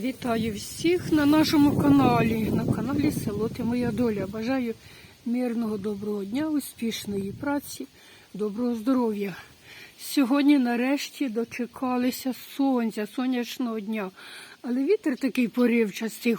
Вітаю всіх на нашому каналі, на каналі Село Ти Моя Доля. Бажаю мирного доброго дня, успішної праці, доброго здоров'я. Сьогодні нарешті дочекалися сонця, сонячного дня. Але вітер такий поривчастий.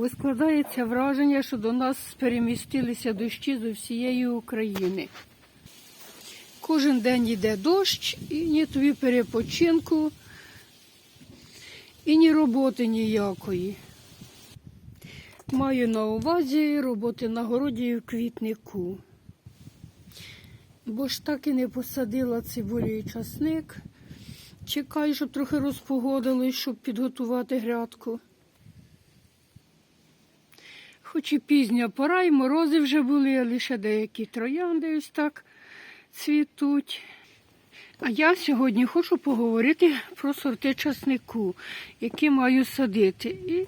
Бо складається враження, що до нас перемістилися дощі з усієї України. Кожен день йде дощ, і ні тобі перепочинку, і ні роботи ніякої. Маю на увазі роботи на городі і в квітнику. Бо ж так і не посадила цибулю і часник. Чекаю, щоб трохи розпогодилось, щоб підготувати грядку. Хоч і пізня пора, і морози вже були, а лише деякі троянди ось так цвітуть. А я сьогодні хочу поговорити про сорти часнику, які маю садити. І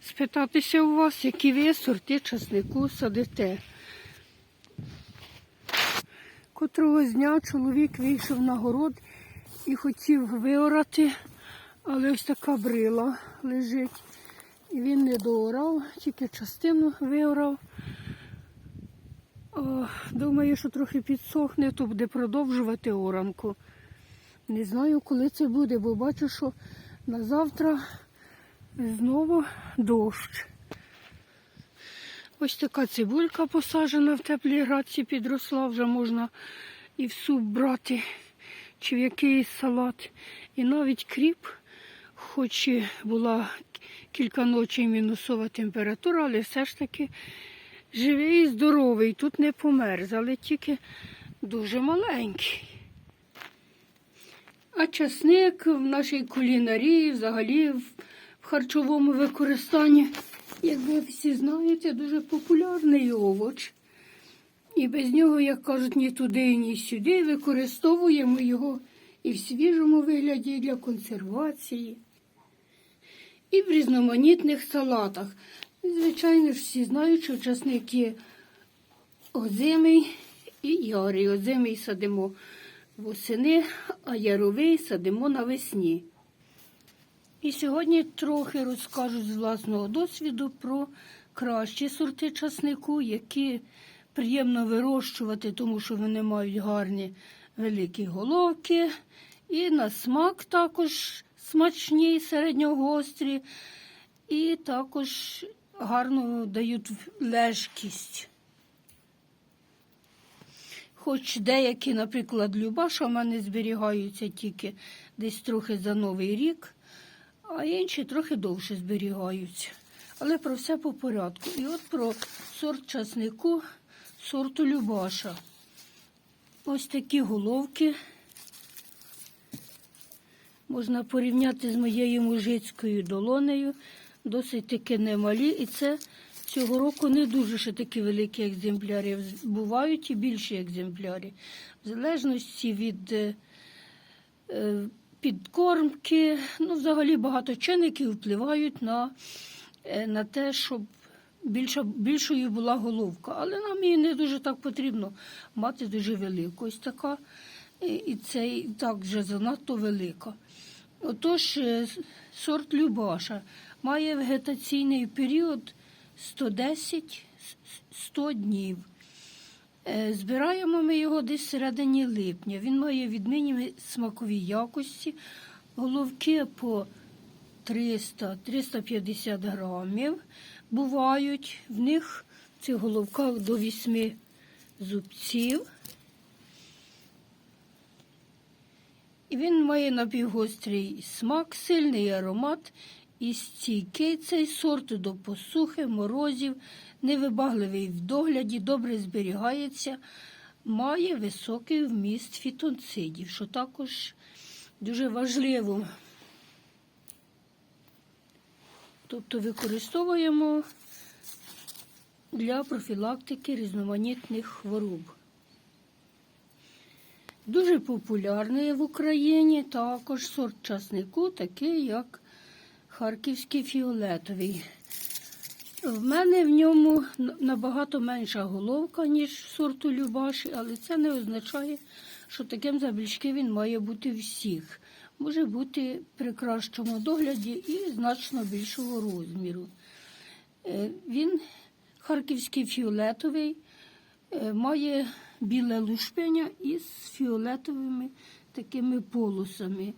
спитатися у вас, які ви сорти часнику садите. Котрого дня чоловік вийшов на город і хотів виорати, але ось така брила лежить. І він не доорав, тільки частину виорав. О, думаю, що трохи підсохне, то буде продовжувати оранку. Не знаю, коли це буде, бо бачу, що на завтра знову дощ. Ось така цибулька посаджена в теплій градці, підросла, вже можна і в суп брати, чи в якийсь салат. І навіть кріп, хоч і була кілька ночей мінусова температура, але все ж таки живий і здоровий. Тут не померз, але тільки дуже маленький. А часник в нашій кулінарії, взагалі в харчовому використанні, як ви всі знаєте, дуже популярний овоч. І без нього, як кажуть, ні туди, ні сюди. Використовуємо його і в свіжому вигляді і для консервації і в різноманітних салатах. Звичайно ж, всі знають, що часник озимий і ярий. Озимий садимо восени, а яровий садимо навесні. І сьогодні трохи розкажу з власного досвіду про кращі сорти часнику, які приємно вирощувати, тому що вони мають гарні великі головки. І на смак також смачні, середньогострі, і також гарно дають лежкість. Хоч деякі, наприклад, Любаша в мене зберігаються тільки десь трохи за Новий рік, а інші трохи довше зберігаються. Але про все по порядку. І от про сорт часнику, сорту Любаша. Ось такі головки. Можна порівняти з моєю мужицькою долонею. Досить таки немалі. І це цього року не дуже ще такі великі екземпляри. Бувають і більші екземпляри. В залежності від е, е, підкормки, ну, взагалі багато чинників впливають на, е, на те, щоб більша, більшою була головка. Але нам її не дуже так потрібно мати дуже велику. Ось така. І, це і так вже занадто велика. Отож, е, сорт Любаша має вегетаційний період 110-100 днів. Е, Збираємо ми його десь в середині липня. Він має відмінні смакові якості, головки по 300-350 грамів. Бувають в них в цих головках до 8 зубців. Він має напівгострий смак, сильний аромат і стійкий цей сорт до посухи, морозів, невибагливий в догляді, добре зберігається, має високий вміст фітонцидів, що також дуже важливо. Тобто використовуємо для профілактики різноманітних хвороб. Дуже популярний в Україні також сорт часнику, такий як харківський фіолетовий. В мене в ньому набагато менша головка, ніж сорту Любаші, але це не означає, що таким забільшки він має бути всіх. Може бути при кращому догляді і значно більшого розміру. Е, Він харківський фіолетовий, має біле лушпеня із фіолетовими такими полосами.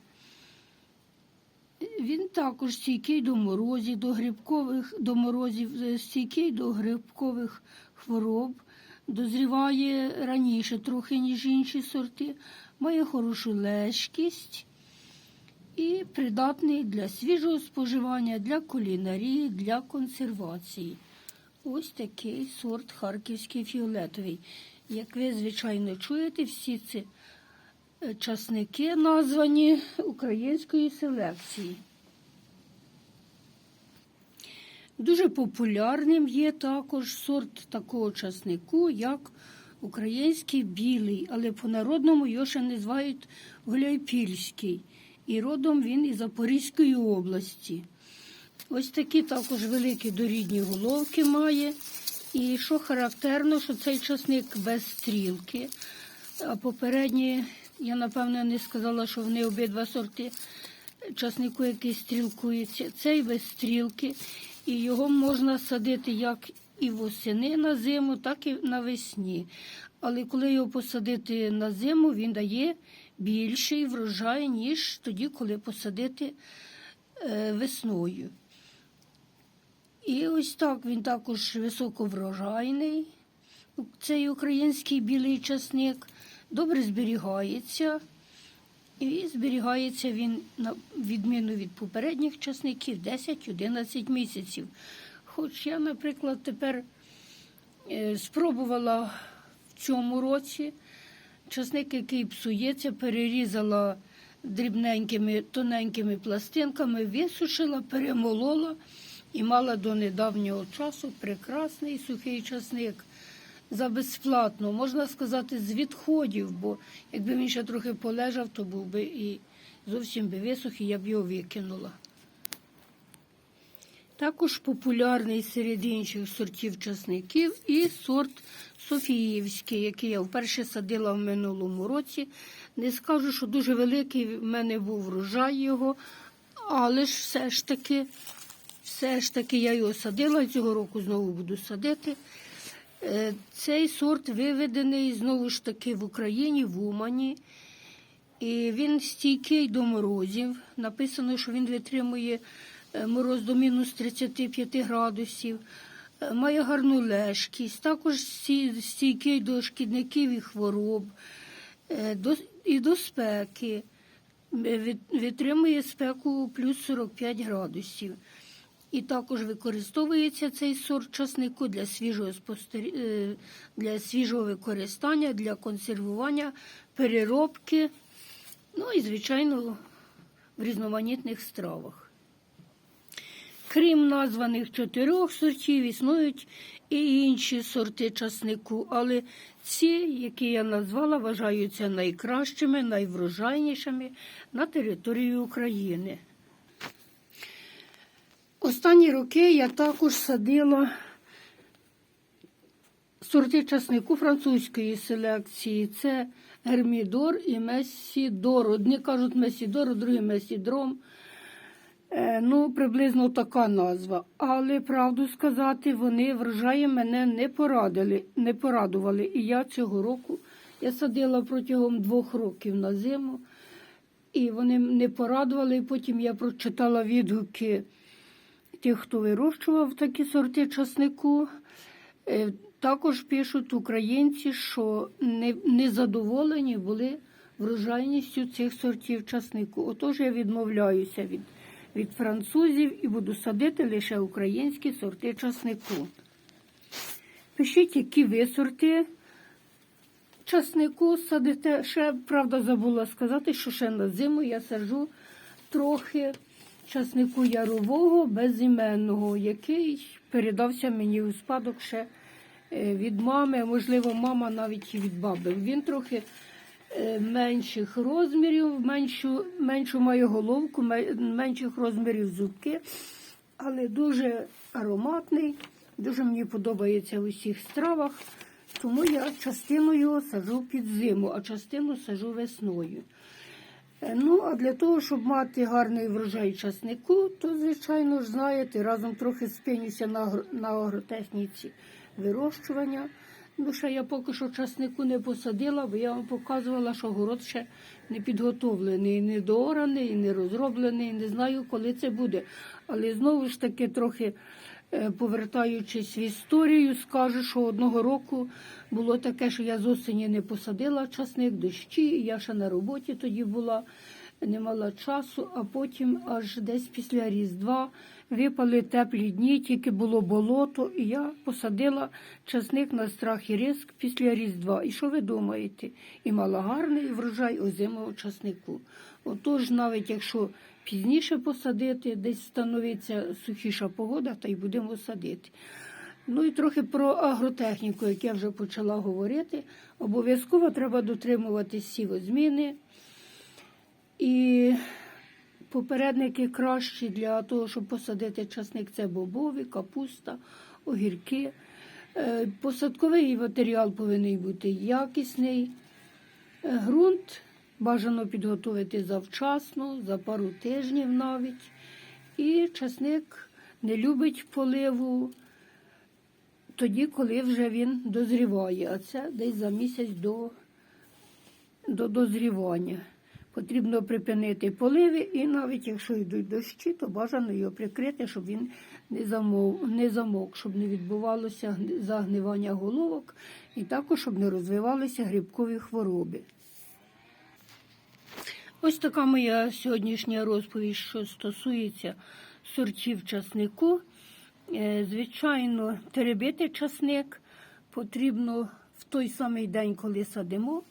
Він також стійкий до морозів, до грибкових, до морозів, е, стійкий до грибкових хвороб, дозріває раніше трохи, ніж інші сорти, має хорошу лежкість і придатний для свіжого споживання, для кулінарії, для консервації. Ось такий сорт харківський фіолетовий. Як ви, звичайно, чуєте, всі ці е, часники названі української селекції. Дуже популярним є також сорт такого часнику, як український білий, але по-народному його ще називають гуляйпільський. І родом він із Запорізької області. Ось такі також великі дорідні головки має. І що характерно, що цей часник без стрілки. А попередні, я напевно не сказала, що вони обидва сорти часнику, який стрілкується. Цей без стрілки, і його можна садити як і восени на зиму, так і навесні. Але коли його посадити на зиму, він дає більший врожай, ніж тоді, коли посадити е, весною. І ось так він також високоврожайний. Цей український білий часник добре зберігається. І зберігається він на відміну від попередніх часників 10-11 місяців. Хоч я, наприклад, тепер е, спробувала в цьому році часник, який псується, перерізала дрібненькими тоненькими пластинками, висушила, перемолола і мала до недавнього часу прекрасний сухий часник за безплатно, можна сказати, з відходів, бо якби він ще трохи полежав, то був би і зовсім би висох, і я б його викинула. Також популярний серед інших сортів часників і сорт Софіївський, який я вперше садила в минулому році. Не скажу, що дуже великий в мене був врожай його, але ж все ж таки, все ж таки я його садила цього року знову буду садити. Е, Цей сорт виведений знову ж таки в Україні, в Умані. І він стійкий до морозів. Написано, що він витримує е, мороз до мінус 35 градусів, Е, має гарну лежкість, також стійкий до шкідників і хвороб, і до спеки. Витримує спеку плюс 45 градусів. І також використовується цей сорт часнику для свіжого, спостер... е, для свіжого використання, для консервування, переробки, ну і, звичайно, в різноманітних стравах. Крім названих чотирьох сортів, існують і інші сорти часнику, але ці, які я назвала, вважаються найкращими, найврожайнішими на території України. Останні роки я також садила сорти часнику французької селекції. Це Гермідор і Месідор. Одні кажуть Месідор, другі Месідром. Ну, приблизно така назва. Але правду сказати, вони врожаєм мене не порадили, не порадували. І я цього року я садила протягом двох років на зиму, і вони не порадували. І потім я прочитала відгуки тих, хто вирощував такі сорти часнику. Е, Також пишуть українці, що не, не задоволені були врожайністю цих сортів часнику. Отож я відмовляюся від, від французів і буду садити лише українські сорти часнику. Пишіть, які ви сорти часнику садите. Ще, правда, забула сказати, що ще на зиму я саджу трохи часнику ярового безіменного, який передався мені у спадок ще е, від мами, можливо, мама навіть і від баби. Він трохи е, менших розмірів, меншу, меншу має головку, менших розмірів зубки, але дуже ароматний Дуже мені подобається в усіх стравах, тому я частину його сажу під зиму, а частину сажу весною. Е, Ну, а для того, щоб мати гарний врожай часнику, то, звичайно ж, знаєте, разом трохи спинюся на, на агротехніці вирощування. Ну, ще я поки що часнику не посадила, бо я вам показувала, що город ще не підготовлений, не доораний, не розроблений, не знаю, коли це буде. Але знову ж таки, трохи повертаючись в історію, скажу, що одного року було таке, що я з осені не посадила часник, дощі, я ще на роботі тоді була, не мала часу, а потім аж десь після Різдва випали теплі дні, тільки було болото, і я посадила часник на страх і риск після Різдва. І що ви думаєте? І мала гарний врожай озимого часнику. Отож, навіть якщо пізніше посадити, десь становиться сухіша погода, та й будемо садити. Ну і трохи про агротехніку, як я вже почала говорити. Обов'язково треба дотримуватись сівозміни. І попередники кращі для того, щоб посадити часник, це бобові, капуста, огірки. Е, Посадковий матеріал повинен бути якісний. Е, Ґрунт бажано підготувати завчасно, за пару тижнів навіть. І часник не любить поливу тоді, коли вже він дозріває, а це десь за місяць до, до дозрівання. Потрібно припинити поливи, і навіть якщо йдуть дощі, то бажано його прикрити, щоб він не замов, не замок, щоб не відбувалося загнивання головок, і також щоб не розвивалися грибкові хвороби. Ось така моя сьогоднішня розповідь, що стосується сортів часнику. Е, Звичайно, теребити часник потрібно в той самий день, коли садимо.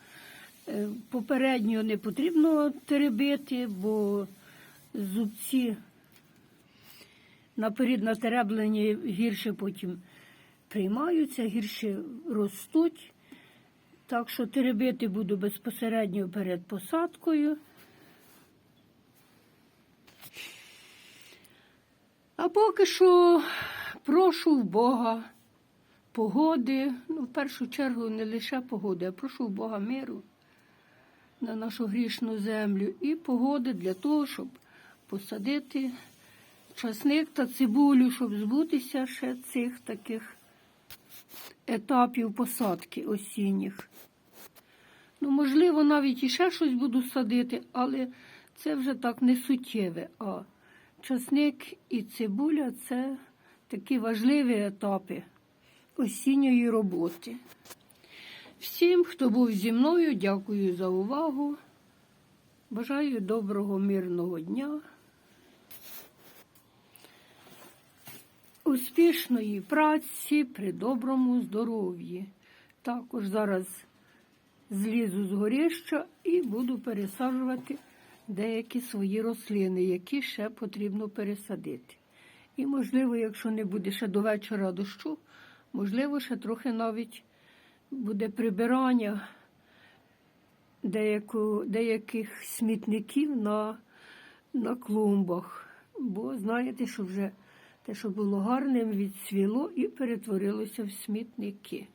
Е, Попередньо не потрібно теребити, бо зубці наперед натереблені гірше потім приймаються, гірше ростуть. Так що теребити буду безпосередньо перед посадкою. Поки що прошу в Бога погоди, ну, в першу чергу не лише погоди, а прошу в Бога миру на нашу грішну землю і погоди для того, щоб посадити часник та цибулю, щоб збутися ще цих таких етапів посадки осінніх. Ну, можливо, навіть і ще щось буду садити, але це вже так не суттєве. А часник і цибуля це такі важливі етапи осінньої роботи. Всім, хто був зі мною, дякую за увагу. Бажаю доброго, мирного дня. Успішної праці при доброму здоров'ї. Також зараз злізу з горіща і буду пересаджувати деякі свої рослини, які ще потрібно пересадити. І, можливо, якщо не буде ще до вечора дощу, можливо, ще трохи навіть буде прибирання деяку, деяких смітників на, на клумбах. Бо знаєте, що вже те, що було гарним, відцвіло і перетворилося в смітники.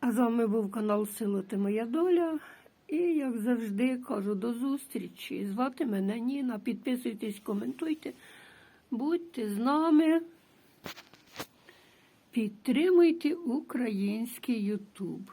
А з вами був канал Село Ти Моя Доля. І, як завжди, кажу до зустрічі. Звати мене Ніна. Підписуйтесь, коментуйте. Будьте з нами. Підтримуйте український Ютуб.